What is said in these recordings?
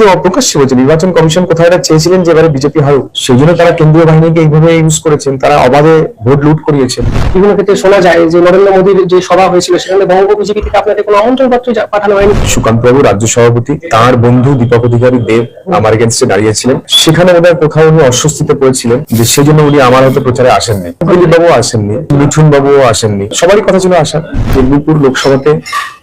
তো অপ্রকাশ্যে বলছে নির্বাচন কমিশন কোথায় চেয়েছিলেন যে এবারে বিজেপি হারুক? সেই জন্য তারা কেন্দ্রীয় বাহিনীকে এইভাবে ইউজ করেছেন তারা অবাধে ভোট লুট করিয়েছেন। বিভিন্ন ক্ষেত্রে শোনা যায় যে নরেন্দ্র মোদীর যে সভা হয়েছিল সেখানে বঙ্গ বিজেপি থেকে আপনাদের কোনো আমন্ত্রণ পত্র পাঠানো হয়নি? সুকান্ত বাবু রাজ্য সভাপতি তার বন্ধু দীপক অধিকারী দেব আমার এগেনস্টে দাঁড়িয়েছিলেন সেখানে ওনার কোথাও উনি অস্বস্তিতে পড়েছিলেন যে সেই জন্য উনি আমার হয়তো প্রচারে আসেননি। দিলীপ বাবু আসেননি। মিঠুন বাবুও আসেননি। সবারই কথা ছিল আসার মেদিনীপুর লোকসভাতে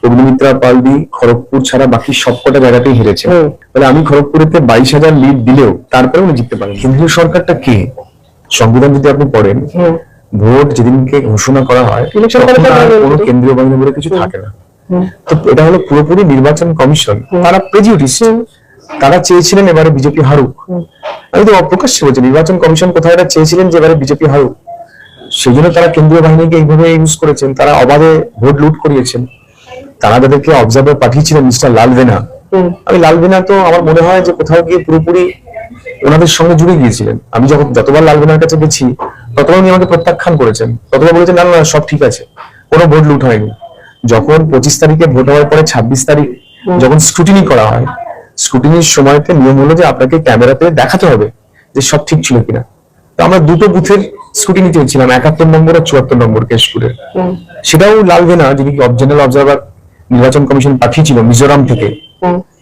অগ্নিমিত্রা পালদি খড়গপুর ছাড়া বাকি সবকটা জায়গাতেই হেরেছে। তাহলে আমি খড়গপুরেতে বাইশ হাজার লিড দিলেও তারপরে উনি জিততে পারেন কেন্দ্রীয় সরকারটা কে? সংবিধান যদি আপনি পড়েন ভোট যেদিনকে ঘোষণা করা হয় কোনো কেন্দ্রীয় বাহিনী বলে কিছু থাকে না। তো এটা হলো পুরোপুরি নির্বাচন কমিশন। তারা প্রেজিউডিস তারা চেয়েছিলেন এবারে বিজেপি হারুক। আমি তো অপ্রকাশ্যে বলছি নির্বাচন কমিশন কোথাও এটা চেয়েছিলেন যে এবারে বিজেপি হারুক? সেই জন্য তারা কেন্দ্রীয় বাহিনীকে এইভাবে ইউজ করেছেন। তারা অবাধে ভোট লুট করিয়েছেন। তারা যাদেরকে অবজার্ভার পাঠিয়েছিলেন মিস্টার লাল ভেনা হুম। আমি লাল ভেনা তো আমার মনে হয় যে কোথাও গিয়ে পুরোপুরি ওনাদের সঙ্গে জুড়ে গিয়েছিলেন। আমি যখন যতবার লাল ভেনার কাছে গেছি ততবার উনি আমাকে প্রত্যাখ্যান করেছেন। ততবার বলেছেন না না সব ঠিক আছে। কোনো ভোট লুট হয়নি। যখন পঁচিশ তারিখে ভোট হওয়ার পরে ছাব্বিশ তারিখ যখন স্ক্রুটিনি করা হয় স্ক্রুটিনির সময়তে নিয়ম হলো যে আপনাকে ক্যামেরাতে দেখাতে হবে যে সব ঠিক ছিল কিনা। তো আমরা দুটো বুথের স্ক্রুটিনি চেয়েছিলাম একাত্তর নম্বর আর চুয়াত্তর নম্বর কেশপুরের। সেটাও লাল ভেনা যিনি জেনারেল অবজারভার নির্বাচন কমিশন পাঠিয়েছিল মিজোরাম থেকে।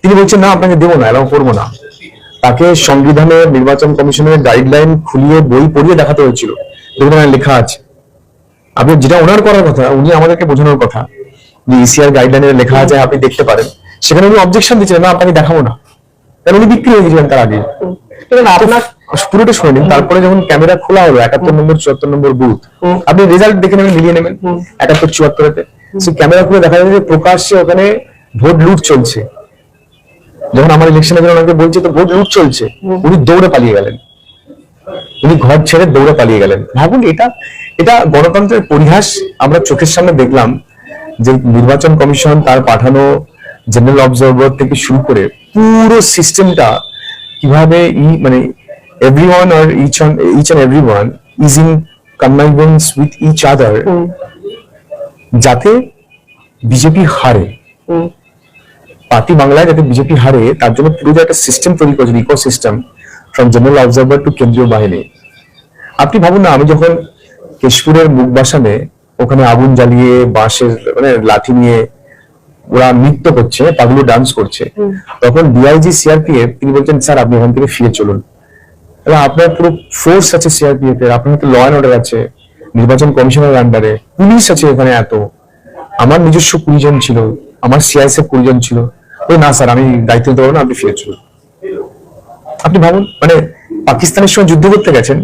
তিনি বলছেন না আপনাকে দেবো না এলাও করব না। তাকে সংবিধানের নির্বাচন কমিশনের গাইডলাইন খুলিয়ে বই পড়িয়ে দেখাতে হয়েছিল। দেখুন লেখা আছে। আপনি যেটা ওনার করার কথা উনি আমাদেরকে বোঝানোর কথা যে ইসিআর গাইডলাইনে লেখা আছে আপনি দেখতে পারেন। সেখানে উনি অবজেকশন দিচ্ছিলেন না আপনাকে দেখাবো না। কারণ উনি বিক্রি হয়ে গেছিলেন তার আগে। আপনার পুরোটা শুনে নিন। তারপরে যখন ক্যামেরা খোলা হলো একাত্তর নম্বর চুয়াত্তর নম্বর বুথ। আপনি রেজাল্ট দেখে নেবেন মিলিয়ে নেবেন। একাত্তর চুয়াত্তরেতে। সে ক্যামেরা খুলে দেখা যাচ্ছে প্রকাশ্যে ওখানে ভোট লুট চলছে। যখন আমার ইলেকশনে যখন ওনাকে বলছে তো ভোট লুট চলছে। উনি দৌড়ে পালিয়ে গেলেন। উনি ঘর ছেড়ে দৌড়ে পালিয়ে গেলেন। ভাবুন এটা এটা গণতন্ত্রের পরিহাস আমরা চোখের সামনে দেখলাম যে নির্বাচন কমিশন তার পাঠানো জেনারেল অবজারভার থেকে শুরু করে পুরো সিস্টেমটা কীভাবে ই মানে everyone R each on each and everyone is in connivance with each other যাতে বিজেপি হারে পার্টি বাংলায় যাতে বিজেপি হারে তার জন্য পুরো যে একটা সিস্টেম তৈরি করেছেন ecosystem from general observer to কেন্দ্রীয় বাহিনী। আপনি ভাবুন না আমি যখন কেশপুরের মুখবাসানে ওখানে আগুন জ্বালিয়ে বাঁশের মানে লাঠি নিয়ে ওরা নৃত্য করছে পাগলু ডান্স করছে তখন ডিআইজি সিআরপিএফ তিনি বলছেন স্যার আপনি এখান থেকে ফিরে চলুন। আপনার পুরো ফোর্স আছে সিআরপিএফ এর আপনার তো ল অ্যান্ড অর্ডার আছে। নির্বাচন কমিশনের আন্ডারে পুলিশ আছে এখানে এত। আমার নিজস্ব কুড়িজন ছিল, আমার সিআইএসএফ কুড়ি জন ছিল। ওই না স্যার, আমি দায়িত্ব নিতে পারব না, আপনি ফিরে চলুন। আপনি ভাবুন মানে পাকিস্তানের সঙ্গে যুদ্ধ করতে গেছেন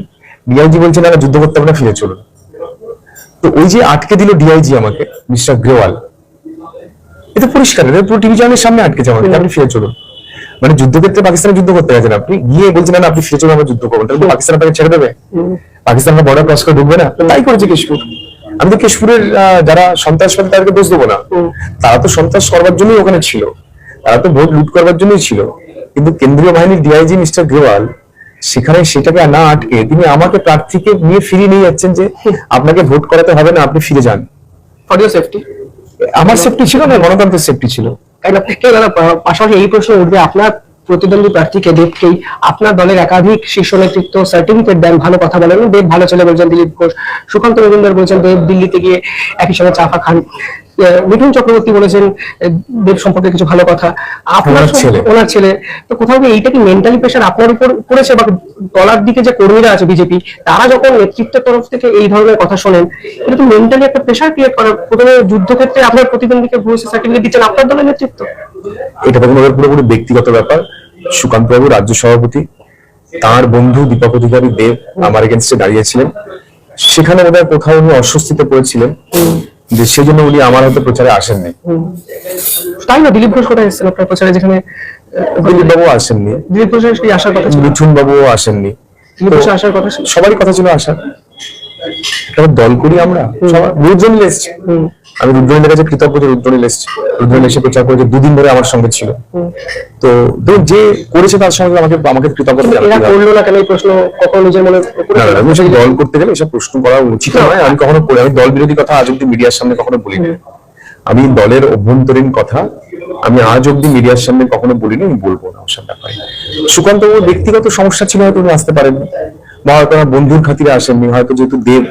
ডিআইজি বলছেন না যুদ্ধ করতে হবে না, ফিরে চলুন। তো ওই যে আটকে দিল ডিআইজি আমাকে, মিস্টার গ্রেওয়াল, এটা পরিষ্কার এটা পুরো টিভি চ্যানেলের সামনে আটকেছে আমাকে, আপনি ফিরে চলুন। মানে যুদ্ধক্ষেত্রে পাকিস্তানে যুদ্ধ করতে গেছেন আপনি? গিয়ে বলছেন না আপনি ফিরে চলুন আমরা যুদ্ধ করব তাহলে পাকিস্তান আপনাকে ছেড়ে দেবে। পাকিস্তান বর্ডার ক্রস করে ঢুকবে না? তাই করেছে কেশপুর। আমি তো কেশপুরের যারা সন্ত্রাসবাদী তাদেরকে দোষ দেবো না। তারা তো সন্ত্রাস করবার জন্যই ওখানে ছিল। তারা তো ভোট লুট করবার জন্যই ছিল। কিন্তু কেন্দ্রীয় বাহিনীর ডিআইজি মিস্টার গ্রেওয়াল সেখানে সেটাকে না আটকে তিনি আমাকে প্রার্থীকে নিয়ে ফিরিয়ে নিয়ে যাচ্ছেন যে আপনাকে ভোট করাতে হবে না আপনি ফিরে যান। ফর ইউর সেফটি আমার সেফটি ছিল না গণতন্ত্রের সেফটি ছিল। পাশাপাশি এই প্রশ্ন উঠবে, আপনার প্রতিদ্বন্দ্বী প্রার্থীকে দেবকেই আপনার দলের একাধিক শীর্ষ নেতৃত্ব সার্টিফিকেট দেন, ভালো কথা বলেন দেব ভালো চলে বলছেন দিলীপ ঘোষ, সুকান্ত মজুমদার বলছেন দেব দিল্লিতে গিয়ে একই সঙ্গে চাফা খান। মিঠুন চক্রবর্তী বলেছেন দেব সম্পর্কে কিছু ভালো কথা। আপনার ওনার ছেলে। ওনার ছেলে। তো কোথাও এইটা কি মেন্টালি প্রেশার আপনার উপর পড়েছে? বা দলার দিকে যে কর্মীরা আছে বিজেপি তারা যখন নেতৃত্বের তরফ থেকে এই ধরনের কথা শোনেন এটা তো মেন্টালি একটা প্রেশার ক্রিয়েট করে। প্রথমে যুদ্ধক্ষেত্রে আপনার প্রতিদ্বন্দ্বীকে ভুয়ো সার্টিফিকেট দিচ্ছেন। আপনার দলের নেতৃত্ব? এটা তখন ওদের পুরোপুরি ব্যক্তিগত ব্যাপার। সুকান্ত বাবু রাজ্য সভাপতি। তার বন্ধু দীপক অধিকারী দেব আমার এগেনস্টে দাঁড়িয়েছিলেন। সেখানে ওদের কোথাও উনি অস্বস্তিতে পড়েছিলেন। যে সেজন্য উনি আমার হয়তো প্রচারে আসেননি। তাই না? দিলীপ ঘোষ কোথায় এসেছেন আপনার প্রচারে যেখানে দিলীপ বাবু আসেননি। দিলীপ ঘোষ আসার কথা মিঠুন বাবুও আসেননি। দিলীপ ঘোষ আসার কথা সবারই কথা ছিল আসার। একটা দল করি আমরা? সবার? রুদ্রনীল এসছে। আমি রুদ্রনীলের কাছে কৃতজ্ঞ যে রুদ্রনীল এসছে। রুদ্রনীল এসে প্রচার করেছে দুদিন ধরে আমার সঙ্গে ছিল। তো দেখুন যে করেছে তার সঙ্গে আমাকে আমাকে কৃতজ্ঞতা এরা করল না কেন? এই প্রশ্ন কখন নিজের মনে আমি সেই দল করতে গেলে এসব প্রশ্ন করা উচিত নয়। আমি কখনো করি আমি দল বিরোধী কথা আজ অব্দি মিডিয়ার সামনে কখনো বলি না আমি দলের অভ্যন্তরীণ কথা আমি আজ অব্দি মিডিয়ার সামনে কখনো বলিনি আমি বলব না ওসব ব্যাপারে। সুকান্ত ব্যক্তিগত সমস্যা ছিল হয়তো উনি আসতে পারেননি। বা হয়তো আমার বন্ধুর খাতিরে আসেননি হয়তো যেহেতু দেব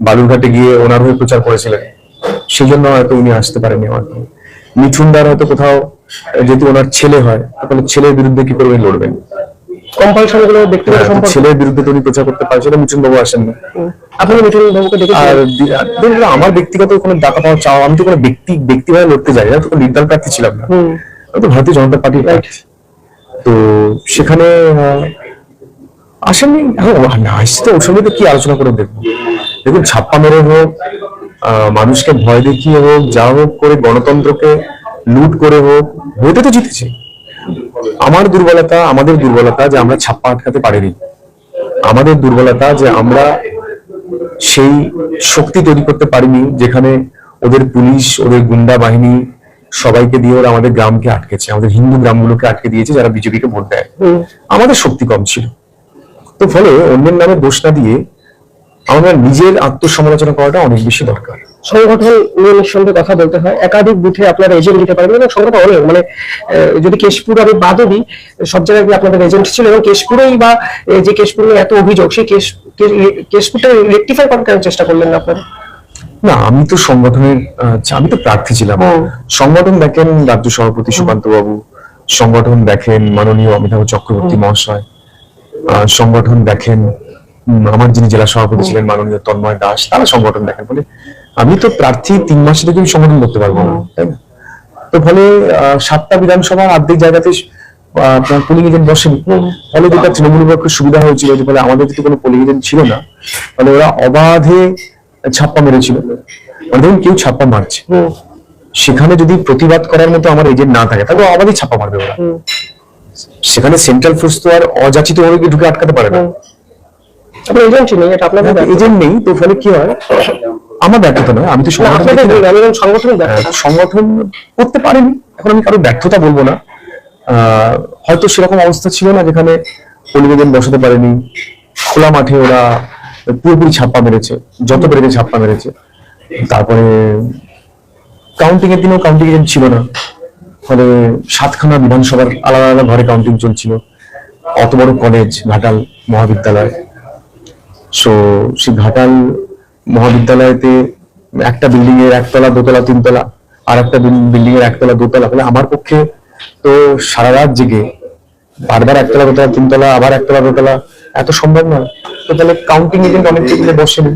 বালুরঘাটে গিয়ে ওনার হয়ে প্রচার করেছিলেন সেই জন্য হয়তো উনি আসতে পারেননি আমার মিঠুনদার হয়তো কোথাও যেহেতু ওনার ছেলে হয় তাহলে ছেলের বিরুদ্ধে কি করে লড়বেন? হ্যাঁ, ছেলের বিরুদ্ধে তো উনি প্রচার করতে পারেন সেটা মিঠুন বাবু মিঠুন বাবুকে আর দেখুন, আমার ব্যক্তিগত কোনো ডাকা পাওয়া চাও আমি তো কোনো ব্যক্তি ব্যক্তিভাবে লড়তে যাই না তো নির্দল প্রার্থী ছিলাম না। তো ভারতীয় জনতা প্রার্থী। তো সেখানে আসেননি এখন ও- না আসছে ওর সঙ্গে তো কি আলোচনা করে দেখব? দেখুন ছাপ্পা মেরে হোক আহ, মানুষকে ভয় দেখিয়ে হোক যা হোক করে গণতন্ত্রকে লুট করে হোক ভোটে তো জিতেছে। আমার দুর্বলতা আমাদের দুর্বলতা যে আমরা ছাপ্পা আটকাতে পারিনি। আমাদের দুর্বলতা যে আমরা সেই শক্তি তৈরি করতে পারিনি যেখানে ওদের পুলিশ ওদের গুন্ডা বাহিনী সবাইকে দিয়ে ওরা আমাদের গ্রামকে আটকেছে আমাদের হিন্দু গ্রামগুলোকে আটকে দিয়েছে যারা বিজেপিকে ভোট দেয়। আমাদের শক্তি কম ছিল। তো ফলে অন্যের নামে দোষ না দিয়ে আমরা নিজের আত্মসমালোচনা করাটা অনেক বেশি দরকার। সংগঠন নিঃসন্দেহে কথা বলতে হয় একাধিক বুথে আপনারা এজেন্ট দিতে পারবেন এবং সংগঠন অনেক মানে যদি কেশপুর আমি বাদও দিই সব জায়গায় আপনাদের এজেন্ট ছিল এবং কেশপুরেই বা যে কেশপুর নিয়ে এত অভিযোগ সেই কেশ কেশপুরটা রেকটিফাই করার কেন চেষ্টা করলেন না আপনারা? না আমি তো সংগঠনের আমি তো প্রার্থী ছিলাম। সংগঠন দেখেন রাজ্য সভাপতি সুকান্ত বাবু সংগঠন দেখেন মাননীয় অমিতাভ চক্রবর্তী মহাশয় সংগঠন দেখেন আমার যিনি জেলা সভাপতি ছিলেন মাননীয় তন্ময় দাস তারা সংগঠন দেখেন বলে আমি তো প্রার্থী তিন মাসে থেকে আমি সংগঠন করতে পারব না তাই না? তো ফলে সাতটা বিধানসভার অর্ধেক জায়গাতে আপনার পোলিং এজেন্ট বসেনি। ফলে যেটা তৃণমূল পক্ষে সুবিধা হয়েছিল যে ফলে আমাদের যদি কোনো পোলিং এজেন্ট ছিল না ফলে ওরা অবাধে ছাপ্পা মেরেছিল। মানে ধরুন কেউ ছাপ্পা মারছে। সেখানে যদি প্রতিবাদ করার মতো আমার এজেন্ট না থাকে তাহলে অবাধে ছাপ্পা মারবে ওরা। সেখানে সেন্ট্রাল ফোর্স তো আর অযাচিত ভাবে গিয়ে ঢুকে আটকাতে পারে না। আপনার এজেন্ট ছিল এটা আপনাদের এজেন্ট নেই তো ফলে কি হয়? আমার ব্যর্থতা নয় আমি তো সংগঠন হ্যাঁ, সংগঠন করতে পারেনি এখন আমি কারও ব্যর্থতা বলব না। আহ, হয়তো সেরকম অবস্থা ছিল না যেখানে পলিবেজন বসাতে পারেনি খোলা মাঠে ওরা পুরোপুরি ছাপ্পা মেরেছে যত পেরেছে ছাপ্পা মেরেছে। তারপরে কাউন্টিং এর দিনেও কাউন্টিং এজেন্ট ছিল না। ফলে সাতখানা বিধানসভার আলাদা আলাদা ঘরে কাউন্টিং চলছিল। অত বড় কলেজ ঘাটাল মহাবিদ্যালয়। সো সেই ঘাটাল মহাবিদ্যালয়তে একটা বিল্ডিং এর একতলা, দোতলা, তিনতলা, আর একটা বিল্ডিং এর একতলা, দোতলা, ফলে আমার পক্ষে তো সারা রাত জেগে বারবার একতলা, দোতলা, তিনতলা, আবার একতলা, দোতলা, এত সম্ভব নয়। তো তাহলে কাউন্টিং এজেন্ট অনেক বসেনি।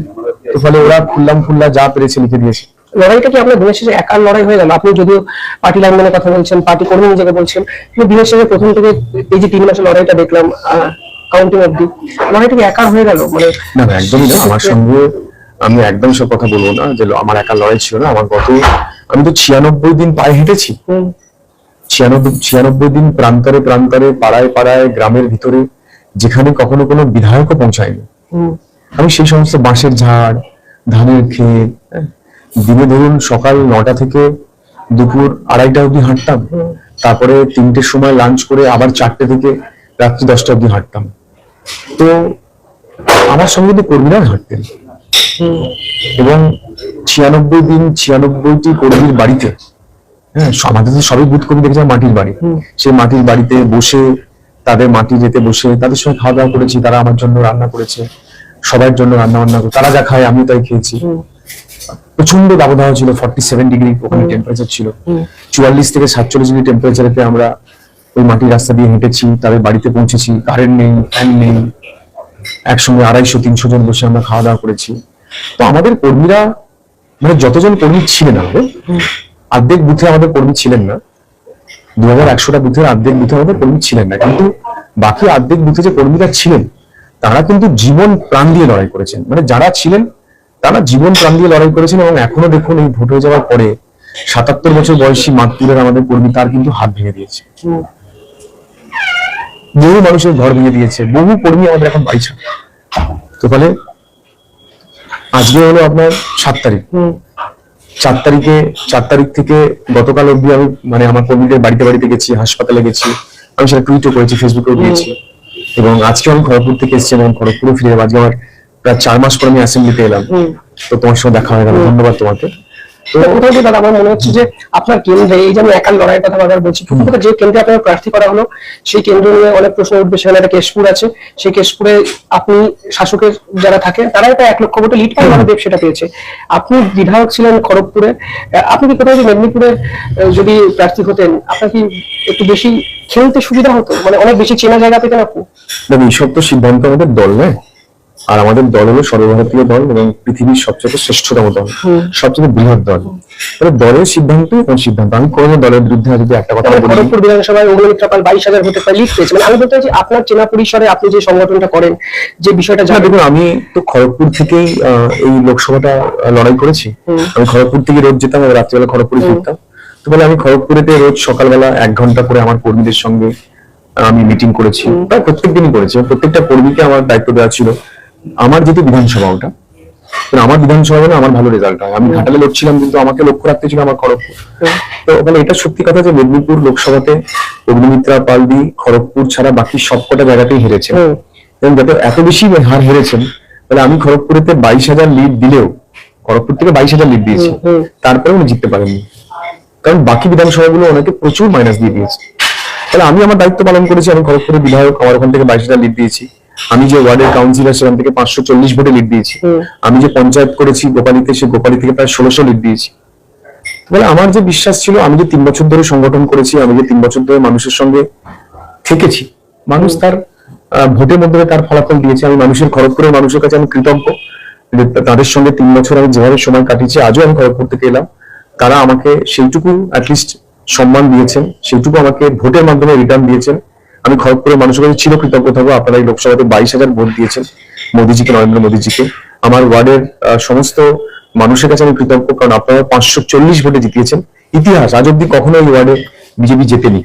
তো ফলে ওরা খুললাম খুল্লা যা পেরেছে লিখে দিয়েছে। লড়াইটা কি আপনার দিনের শেষে একার লড়াই হয়ে গেল? আপনি যদিও পার্টি লাইনের কথা বলছেন পার্টি কর্মী নিজেকে বলছেন কিন্তু দিনের শেষে প্রথম থেকে এই যে তিন মাসের লড়াইটা দেখলাম কাউন্টিং অব্দি লড়াইটা কি একার হয়ে গেল? মানে না একদমই না। আমার সঙ্গে আমি একদম সব কথা বলব না যে আমার একা লড়াই ছিল না। আমার গত আমি তো ছিয়ানব্বই দিন পায়ে হেঁটেছি। ছিয়ানব্বই ছিয়ানব্বই দিন প্রান্তরে প্রান্তরে পাড়ায় পাড়ায় গ্রামের ভিতরে যেখানে কখনো কোনো বিধায়কও পৌঁছায়নি। আমি সেই সমস্ত বাঁশের ঝাড় ধানের ক্ষেত দিনে ধরুন সকাল নটা থেকে দুপুর আড়াইটা অবধি হাঁটতাম। তারপরে তিনটের সময় লাঞ্চ করে আবার চারটে থেকে রাত্রি দশটা অবধি হাঁটতাম। তো আমার সঙ্গে কিন্তু কর্মীরা হাঁটতেন। এবং ছিয়ানব্বই দিন ছিয়ানব্বইটি কর্মীর বাড়িতে হ্যাঁ আমাদের তো সবই বুথ কর্মী দেখেছে মাটির বাড়ি। সেই মাটির বাড়িতে বসে তাদের মাটি যেতে বসে তাদের সঙ্গে খাওয়া দাওয়া করেছি তারা আমার জন্য রান্না করেছে সবার জন্য রান্না বান্না করে তারা যা খায় আমিও তাই খেয়েছি। প্রচণ্ড দাবদাহ ছিল ফর্টি সেভেন ডিগ্রি ওখানে টেম্পারেচার ছিল। চুয়াল্লিশ থেকে সাতচল্লিশ ডিগ্রি টেম্পারেচারেতে আমরা ওই মাটির রাস্তা দিয়ে হেঁটেছি তাদের বাড়িতে পৌঁছেছি কারেন্ট নেই ফ্যান নেই একসঙ্গে আড়াইশো তিনশো জন বসে আমরা খাওয়া দাওয়া করেছি। তো আমাদের কর্মীরা মানে যতজন কর্মী ছিলেন আমাদের অর্ধেক বুথে আমাদের কর্মী ছিলেন না। দু হাজার একশোটা বুথের অর্ধেক বুথে আমাদের কর্মী ছিলেন না। কিন্তু বাকি অর্ধেক বুথে যে কর্মীরা ছিলেন তারা কিন্তু জীবন প্রাণ দিয়ে লড়াই করেছেন। মানে যারা ছিলেন তারা জীবন প্রাণ দিয়ে লড়াই করেছেন এবং এখনও দেখুন এই ভোট হয়ে যাওয়ার পরে সাতাত্তর বছর বয়সী মাতপুরের আমাদের কর্মী তার কিন্তু হাত ভেঙে দিয়েছে। বহু মানুষের ঘর ভেঙে দিয়েছে বহু কর্মী আমাদের এখন বাড়ি ছাড়া। তো ফলে আজকে হলো আপনার সাত তারিখ। চার তারিখে চার তারিখ থেকে গতকাল অব্দি আমি মানে আমার কর্মীদের বাড়িতে বাড়িতে গেছি হাসপাতালে গেছি আমি সেটা টুইটও করেছি ফেসবুকেও দিয়েছি। এবং আজকে আমি খড়গপুর থেকে এসেছি এবং খড়গপুরে ফিরে। আজকে আমার প্রায় চার মাস পর আমি অ্যাসেম্বলিতে এলাম। তো তোমার সঙ্গে দেখা হয়ে গেল। ধন্যবাদ তোমাকে। কোথাও গিয়ে দাদা আমার মনে হচ্ছে যে আপনার কেন্দ্রে এই যে আমি একার লড়াইয়ের কথা বারবার বলছি যে কেন্দ্রে আপনার প্রার্থী করা হলো সেই কেন্দ্র নিয়ে অনেক প্রশ্ন উঠবে। সেখানে একটা কেশপুর আছে। সেই কেশপুরে আপনি শাসকের যারা থাকে তারা এটা এক লক্ষ ভোটে লিড পায় সেটা পেয়েছে। আপনি বিধায়ক ছিলেন খড়গপুরে। আপনি কি কোথাও মেদিনীপুরে যদি প্রার্থী হতেন আপনার কি একটু বেশি খেলতে সুবিধা হতো? মানে অনেক বেশি চেনা জায়গা পেতেন আপনি? এইসব তো সিদ্ধান্ত আমাদের দল নেয়। আর আমাদের দল হলো সর্বভারতীয় দল এবং পৃথিবীর সবচেয়ে শ্রেষ্ঠতম দল সবচেয়ে বৃহৎ দল। তাহলে দলের সিদ্ধান্ত কোন সিদ্ধান্ত? আমি কোনো দলের বিরুদ্ধে যদি একটা কথা বলি খড়গপুর বিধানসভায় অগ্নিমিত্রা পাল বাইশ হাজার ভোটে প্রায় লিড পেয়েছে মানে আমি বলতে চাইছি আপনার চেনা পরিসরে আপনি যে সংগঠনটা করেন যে বিষয়টা না জানেন। দেখুন আমি তো খড়গপুর থেকেই এই লোকসভাটা লড়াই করেছি। আমি খড়গপুর থেকে রোজ যেতাম রাত্রিবেলা খড়গপুরে ফিরতাম। তো বলে আমি খড়গপুরেতে রোজ সকালবেলা এক ঘণ্টা করে আমার কর্মীদের সঙ্গে আমি মিটিং করেছি। প্রায় প্রত্যেক দিনই করেছি। প্রত্যেকটা কর্মীকে আমার দায়িত্ব দেওয়া ছিল। আমার যেহেতু বিধানসভা ওটা আমার বিধানসভা আমার ভালো রেজাল্ট হয়। আমি ঘাটালে লড়ছিলাম কিন্তু আমাকে লক্ষ্য রাখতে ছিল আমার খড়গপুর। তো মানে এটা সত্যি কথা যে মেদিনীপুর লোকসভাতে অগ্নিমিত্রা পালদি খড়গপুর ছাড়া বাকি সবকটা জায়গাতেই হেরেছেন। এবং যাতে এত বেশি হার হেরেছেন তাহলে আমি খড়গপুরেতে বাইশ হাজার লিড দিলেও খড়গপুর থেকে বাইশ হাজার লিড দিয়েছি। তারপরে উনি জিততে পারেননি। কারণ বাকি বিধানসভাগুলো ওনাকে প্রচুর মাইনাস দিয়ে দিয়েছে। তাহলে আমি আমার দায়িত্ব পালন করেছি আমি খড়গপুরের বিধায়ক আমার ওখান থেকে বাইশ হাজার লিড দিয়েছি। আমি যে ওয়ার্ডের কাউন্সিলর সেখান থেকে পাঁচশো চল্লিশ ভোটে লিড দিয়েছি। আমি যে পঞ্চায়েত করেছি গোপালীতে সে গোপালী থেকে প্রায় ষোলোশো লিড দিয়েছি। বলে আমার যে বিশ্বাস ছিল আমি যে তিন বছর ধরে সংগঠন করেছি আমি যে তিন বছর ধরে মানুষের সঙ্গে থেকেছি মানুষ তার ভোটের মধ্যে তার ফলাফল দিয়েছে। আমি মানুষের খড়গপুরের মানুষের কাছে আমি কৃতজ্ঞ তাদের সঙ্গে তিন বছর আমি যেভাবে সময় কাটিয়েছি আজও আমি খড়গপুর থেকে এলাম। তারা আমাকে সেইটুকু অ্যাটলিস্ট সম্মান দিয়েছেন সেইটুকু আমাকে ভোটের মাধ্যমে রিটার্ন দিয়েছেন। আমি খড়গপুরের মানুষের কাছে চির কৃতজ্ঞ থাকব। আপনারা এই লোকসভাতে বাইশ হাজার ভোট দিয়েছেন মোদিজিকে নরেন্দ্র মোদিজিকে। আমার ওয়ার্ডের সমস্ত মানুষের কাছে আমি কৃতজ্ঞ কারণ আপনারা পাঁচশো চল্লিশ ভোটে জিতিয়েছেন। ইতিহাস আজ অব্দি কখনো এই ওয়ার্ডে বিজেপি জেতেনি।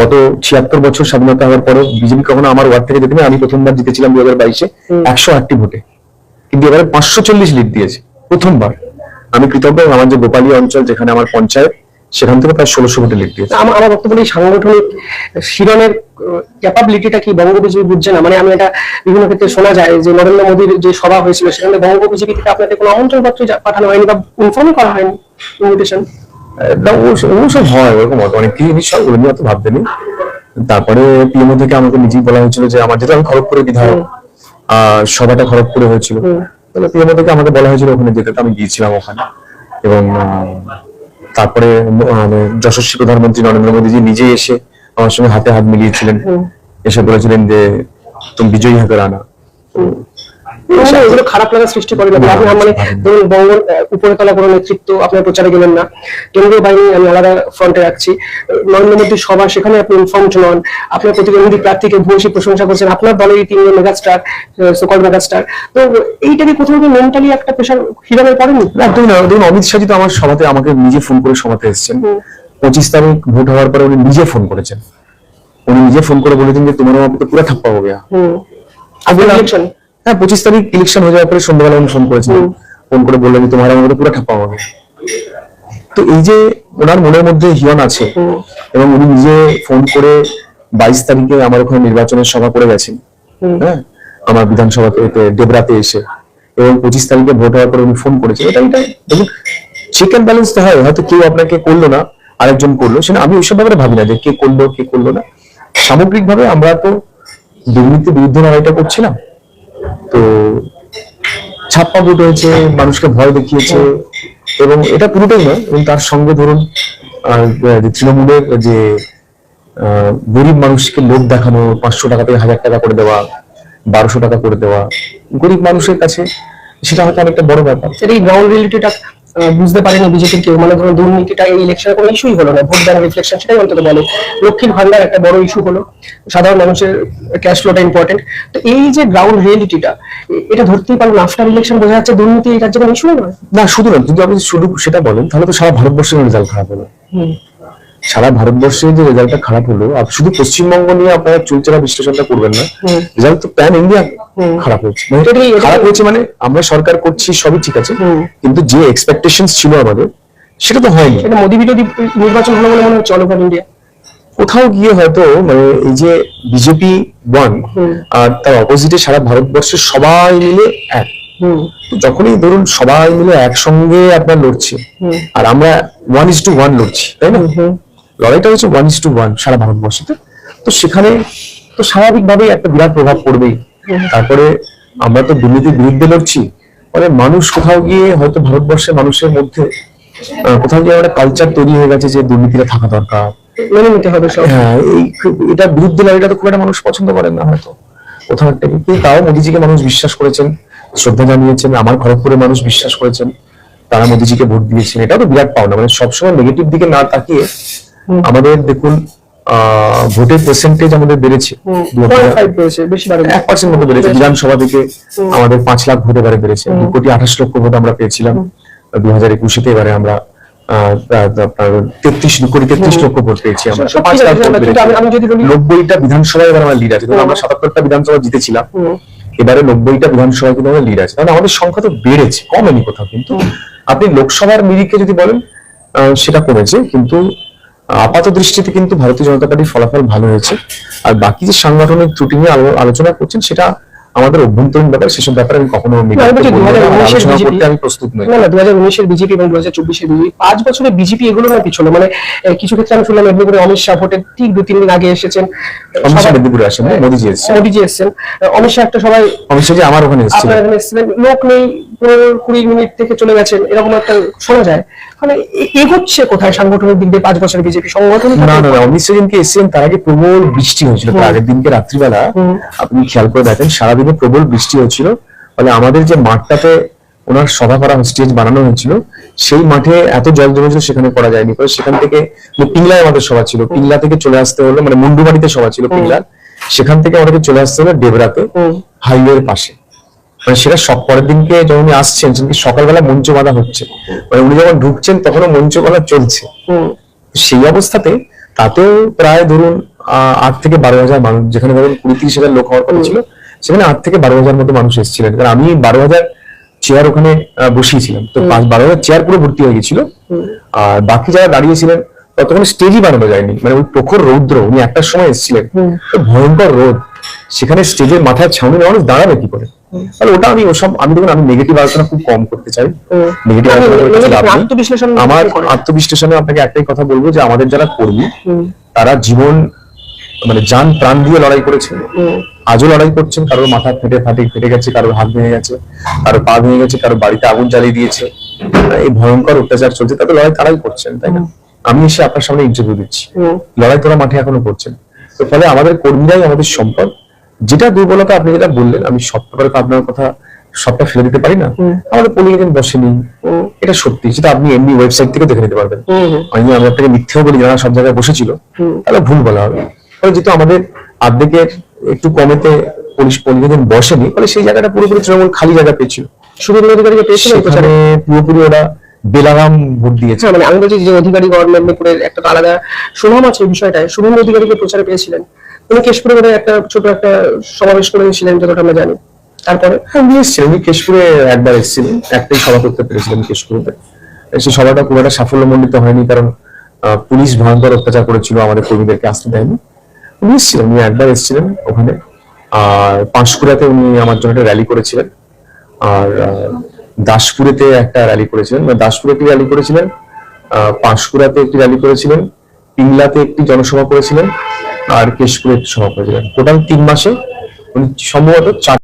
গত ছিয়াত্তর বছর স্বাধীনতা হওয়ার পরে বিজেপি কখনো আমার ওয়ার্ড থেকে জেতেনি। আমি প্রথমবার জিতেছিলাম দু হাজার বাইশে একশো আটটি ভোটে। কিন্তু এবারে পাঁচশো চল্লিশ লিড দিয়েছে প্রথমবার। আমি কৃতজ্ঞ আমার যে গোপালী অঞ্চল যেখানে আমার পঞ্চায়েত সেখান থেকে প্রায় ষোলোশো ভোটে লিড দিয়েছে। আমার আমার বক্তব্য এই সাংগঠনিক শিরনের ক্যাপাবিলিটিটা কি বঙ্গ বিজেপি বুঝছে না? মানে আমি এটা বিভিন্ন ক্ষেত্রে শোনা যায় যে নরেন্দ্র মোদীর যে সভা হয়েছিল সেখানে বঙ্গ বিজেপি থেকে আপনাদের কোনো আমন্ত্রণ পত্র পাঠানো হয়নি বা ইনফর্মই করা হয়নি ইনভিটেশন না, ও- ও সব হয় ওরকম অনেক কিছু জিনিস সব ওগুলো অত ভাবতে নেই। তারপরে পিএমও থেকে আমাকে নিজেই বলা হয়েছিল যে আমার যেহেতু আমি খড়গপুরে বিধায়ক সভাটা খড়গপুরে হয়েছিল। তাহলে পিএমও থেকে আমাকে বলা হয়েছিল ওখানে যেতে আমি গিয়েছিলাম ওখানে। এবং তারপরে মানে যশস্বী প্রধানমন্ত্রী নরেন্দ্র মোদীজি নিজেই এসে আমার সঙ্গে হাতে হাত মিলিয়েছিলেন। এসে বলেছিলেন যে তুমি বিজয়ী হবে রানা। এগুলো খারাপ লাগা সৃষ্টি করে না। আপনি মানে ধরুন বঙ্গ আহ, উপরে তলা কোনো নেতৃত্ব আপনার প্রচারে গেলেন না। কেন্দ্রীয় বাহিনী আমি আলাদা ফ্রন্টে রাখছি। নরেন্দ্র মোদীর সভা সেখানে আপনি ইনফর্মড নন। আপনার প্রতিদ্বন্দ্বী প্রার্থীকে ভূয়সী প্রশংসা করছেন। আপনার দলের তিনজন মেগাস্টার সুকল মেগাস্টার তো এইটাকে কোথাও মেন্টালি একটা প্রেশার হিরাবে পড়েনি? একদমই না। দেখুন অমিত শাহজি তো আমার সভাতে আমাকে নিজে ফোন করে সভাতে এসেছেন পঁচিশ তারিখ ভোট হওয়ার পরে উনি নিজে ফোন করেছেন। উনি নিজে ফোন করে বলেছেন যে তোমার আমাকে পুরো ঠাপ্পা হবে আমি বললাম, হ্যাঁ পঁচিশ তারিখ ইলেকশন হয়ে যাওয়ার পরে সন্ধ্যাবেলা উনি ফোন করেছেন ফোন করে বললেন যে তোমার আমাকে তো পুরো ঠাপ্পা হবে। তো এই যে ওনার মনের মধ্যে হিয়ন আছে এবং উনি নিজে ফোন করে বাইশ তারিখে আমার ওখানে নির্বাচনের সভা করে গেছেন। হ্যাঁ আমার বিধানসভাতে ডেবরাতে এসে। এবং পঁচিশ তারিখে ভোট হওয়ার পরে উনি ফোন করেছেন। এটা এটা দেখুন চেক অ্যান্ড ব্যালেন্স তো হয় হয়তো কেউ আপনাকে করল না আরেকজন করল। সেটা আমি ওইসব ব্যাপারে ভাবি না যে কে করল কে করল না। সামগ্রিকভাবে আমরা তো দুর্নীতির বিরুদ্ধে লড়াইটা করছিলাম। তো ছাপ্পা বুট হয়েছে, মানুষকে ভয় দেখিয়েছে এবং এটা পুরোটাই নয়, এবং তার সঙ্গে ধরুন তৃণমূলের যে গরিব মানুষকে লোক দেখানো, পাঁচশো টাকা থেকে হাজার টাকা করে দেওয়া, বারোশো টাকা করে দেওয়া, গরিব মানুষের কাছে, সেটা হয়তো অনেকটা বড় ব্যাপার। এই গ্রাউন্ড রিয়েলিটিটা বুঝতে পারেনি বিজেপির কেউ। মানে ধরুন দুর্নীতিটা এই ইলেকশনে কোনো ইস্যুই হলো না। ভোট ব্যাংক রিফ্লেকশন সেটাই অন্তত বলে। লক্ষ্মীর ভান্ডার একটা বড় ইস্যু হলো। সাধারণ মানুষের ক্যাশ ফ্লোটা ইম্পর্টেন্ট তো এই যে গ্রাউন্ড রিয়েলিটিটা এটা ধরতেই পারেন আফটার ইলেকশন বোঝা যাচ্ছে দুর্নীতি এই রাজ্যে কোনো ইস্যু নয়। না শুধু না যদি আপনি শুধু সেটা বলেন তাহলে তো সারা ভারতবর্ষের রেজাল্ট খারাপ হলো সারা ভারতবর্ষে যে রেজাল্টটা খারাপ হলো আর শুধু পশ্চিমবঙ্গ নিয়ে আপনারা চুলচেরা বিশ্লেষণটা করবেন না রেজাল্ট তো প্যান ইন্ডিয়া খারাপ হয়েছে। মানে খারাপ হয়েছে মানে আমরা সরকার করছি সবই ঠিক আছে কিন্তু যে এক্সপেকটেশন ছিল আমাদের সেটা তো হয়নি। এটা মোদী বিরোধী নির্বাচন হলো বলে মনে হচ্ছে অল ওভার ইন্ডিয়া কোথাও গিয়ে হয়তো মানে এই যে বিজেপি ওয়ান। আর তার অপোজিটে সারা ভারতবর্ষের সবাই মিলে এক। যখনই ধরুন সবাই মিলে একসঙ্গে আপনার লড়ছে আর আমরা ওয়ান ইস টু ওয়ান লড়ছি তাই না। লড়াইটা হচ্ছে ওয়ান ইস টু ওয়ান সারা ভারতবর্ষতে। তো সেখানে তো স্বাভাবিকভাবেই একটা বিরাট প্রভাব পড়বেই। তারপরে আমরা তো দুর্নীতির বিরুদ্ধে লড়ছি। ফলে মানুষ কোথাও গিয়ে হয়তো ভারতবর্ষের মানুষের মধ্যে কোথাও গিয়ে একটা কালচার তৈরি হয়ে গেছে যে দুর্নীতিটা থাকা দরকার। মেনে নিতে হবে সব। হ্যাঁ এই এটা বিরুদ্ধে লড়াইটা তো খুব একটা মানুষ পছন্দ করেন না হয়তো। কোথাও একটা কিন্তু তাও মোদিজিকে মানুষ বিশ্বাস করেছেন শ্রদ্ধা জানিয়েছেন আমার খড়গপুরের মানুষ বিশ্বাস করেছেন তারা মোদিজিকে ভোট দিয়েছেন। এটাও তো বিরাট পাওনা। মানে সবসময় নেগেটিভ দিকে না তাকিয়ে আমাদের দেখুন আহ ভোটের পার্সেন্টেজ আমাদের বেড়েছে। এক পার্সেন্ট মতো বেড়েছে। বিধানসভা থেকে আমাদের পাঁচ লাখ ভোট এবারে বেড়েছে। দু কোটি আঠাশ লক্ষ ভোট আমরা পেয়েছিলাম। দু হাজার একুশে এবারে আমরা তেত্রিশ দু কোটি তেত্রিশ লক্ষ ভোট পেয়েছি আমরা। পাঁচ লাখ ভোট নব্বইটা বিধানসভায় এবার আমরা লিড আছে। আমরা সাতাত্তরটা বিধানসভা জিতেছিলাম। এবারে নব্বইটা বিধানসভায় কিন্তু আমরা লিড আছে। আমাদের সংখ্যা তো বেড়েছে কমেনি কোথাও। কিন্তু আপনি লোকসভার নিরিখে যদি বলেন আহ, সেটা কমেছে। কিন্তু আপাত দৃষ্টিতে কিন্তু ভারতীয় জনতা পার্টির ফলাফল ভালো হয়েছে। আর বাকি যে সাংগঠনিক ত্রুটি নিয়ে আলোচনা করছেন সেটা আমাদের অভ্যন্তরীণ ব্যাপার সেসব ব্যাপারে আমি কখনো media তে বলছি, বলব না, 2019 আলোচনা BJP করতে আমি প্রস্তুত নই। না দু হাজার উনিশের বিজেপি এবং দু হাজার চব্বিশের বিজেপি পাঁচ বছরে বিজেপি এগুলো না পিছনে মানে কিছু ক্ষেত্রে আমি শুনলাম মেদিনীপুরে অমিত শাহ ভোটের ঠিক দু তিন দিন আগে এসেছেন। মেদিনীপুরে আসেন মোদিজি এসেছেন। মোদিজি এসেছেন। অমিত শাহ একটা সবাই অমিত শাহ আমার ওখানে এসেছিলেন। লোক নেই। পনেরো কুড়ি মিনিট থেকে চলে গেছেন এরকম একটা শোনা যায়। মানে এগোচ্ছে কোথায় সাংগঠনিক দিক দিয়ে পাঁচ বছরের বিজেপি? সংগঠন না না অমিত এসেছিলেন তার আগে প্রবল বৃষ্টি হয়েছিল। তার আগের দিনকে রাত্রিবেলা আপনি খেয়াল করে দেখেন সারাদিনে প্রবল বৃষ্টি হচ্ছিল ফলে আমাদের যে মাঠটাতে ওনার সভা করা স্টেজ বানানো হয়েছিল সেই মাঠে এত জল জমেছিল সেখানে করা যায়নি। ফলে সেখান থেকে মানে পিংলায় আমাদের সভা ছিল পিংলা থেকে চলে আসতে হলো মানে মুন্ডুবাড়িতে সভা ছিল পিংলার সেখান থেকে আমাদেরকে চলে আসতে হলো ডেবরাতে হাইওয়ের পাশে। মানে সেটা সব পরের দিনকে যখন উনি আসছেন সেদিনকে সকালবেলা মঞ্চ বাঁধা হচ্ছে। মানে উনি যখন ঢুকছেন তখনও মঞ্চ বাঁধা চলছে। সেই অবস্থাতে তাতেও প্রায় ধরুন আহ, আট থেকে বারো হাজার মানুষ যেখানে ধরুন কুড়ি তিরিশ হাজার লোক হওয়ার কথা ছিল সেখানে আট থেকে বারো হাজার মতো মানুষ এসেছিলেন। কারণ আমি বারো হাজার চেয়ার ওখানে বসিয়েছিলাম। তো পাঁচ বারো হাজার চেয়ার পুরো ভর্তি হয়ে গেছিল। আর বাকি যারা দাঁড়িয়েছিলেন ততক্ষণ স্টেজই বানানো যায়নি। মানে ওই প্রখর রৌদ্র উনি একটার সময় এসেছিলেন। ভয়ঙ্কর রোদ। সেখানে স্টেজের মাথায় ছাউনি মানুষ দাঁড়াবে কি করে? তাহলে ওটা আমি ওসব আমি দেখুন আমি নেগেটিভ আলোচনা খুব কম করতে চাই। নেগেটিভ আলোচনা। আত্মবিশ্লেষণ আমার। আত্মবিশ্লেষণে আপনাকে একটাই কথা বলব যে আমাদের যারা কর্মী তারা জীবন মানে যান প্রাণ দিয়ে লড়াই করেছেন। আজও লড়াই করছেন কারোর মাথা ফেটে ফাটে ফেটে গেছে কারোর হাত ভেঙে গেছে কারোর পা ভেঙে গেছে কারোর বাড়িতে আগুন জ্বালিয়ে দিয়েছে। এই ভয়ঙ্কর অত্যাচার চলছে তাদের লড়াই তারাই করছেন তাই না? আমি এসে আপনার সামনে ইন্টারভিউ দিচ্ছি। লড়াই তোরা মাঠে এখনও করছেন। তো ফলে আমাদের কর্মীরাই আমাদের সম্পদ যেটা দুর্বলতা আপনি যেটা বললেন আমি সব ব্যাপারে তো আপনার কথা সবটা ফেলে দিতে পারি না। আমাদের পোলিং এজেন্ট বসেনি। এটা সত্যি। সেটা আপনি এমনি ওয়েবসাইট থেকে দেখে নিতে পারবেন। আমি আমি আপনাকে মিথ্যেও বলি যারা সব জায়গায় বসেছিল তাহলে ভুল বলা হবে। ফলে যেহেতু আমাদের আর্ধেকের একটু কমেতে পুলিশ পোলিং এজেন্ট বসেনি ফলে সেই জায়গাটা পুরোপুরি তৃণমূল খালি জায়গা পেয়েছিল। শুভেন্দু অধিকারীকে প্রচারে পুরোপুরি ওরা বেলারাম ভোট দিয়েছে। আচ্ছা মানে আমি বলছি যে অধিকারী গভর্নমেন্ট মেদিনীপুরের একটা আলাদা সুনাম আছে বিষয়টায়। শুভেন্দু অধিকারীকে প্রচারে পেয়েছিলেন। উনি কেশপুরে বোধহয় একটা ছোট একটা সমাবেশ করেছিলেন যতটা আমরা জানি। তারপরে? হ্যাঁ, উনি এসেছিলেন উনি কেশপুরে একবার এসেছিলেন একটাই সভা করতে পেরেছিলেন কেশপুরে সেই সভাটা খুব একটা সাফল্যমণ্ডিত হয়নি কারণ পুলিশ ভয়ঙ্কর অত্যাচার করেছিল আমাদের কর্মীদেরকে আসতে দেয়নি। উনি এসেছিলেন উনি একবার এসেছিলেন ওখানে আর পাঁশকুড়াতে উনি আমার জন্য একটা র্যালি করেছিলেন আর দাসপুরেতে একটা র্যালি করেছিলেন। মানে দাসপুরে একটি র্যালি করেছিলেন পাঁশকুড়াতে একটি র্যালি করেছিলেন পিংলাতে একটি জনসভা করেছিলেন আর কেশপুরের সভাপতি টোটাল তিন মাসে সম্ভবত চার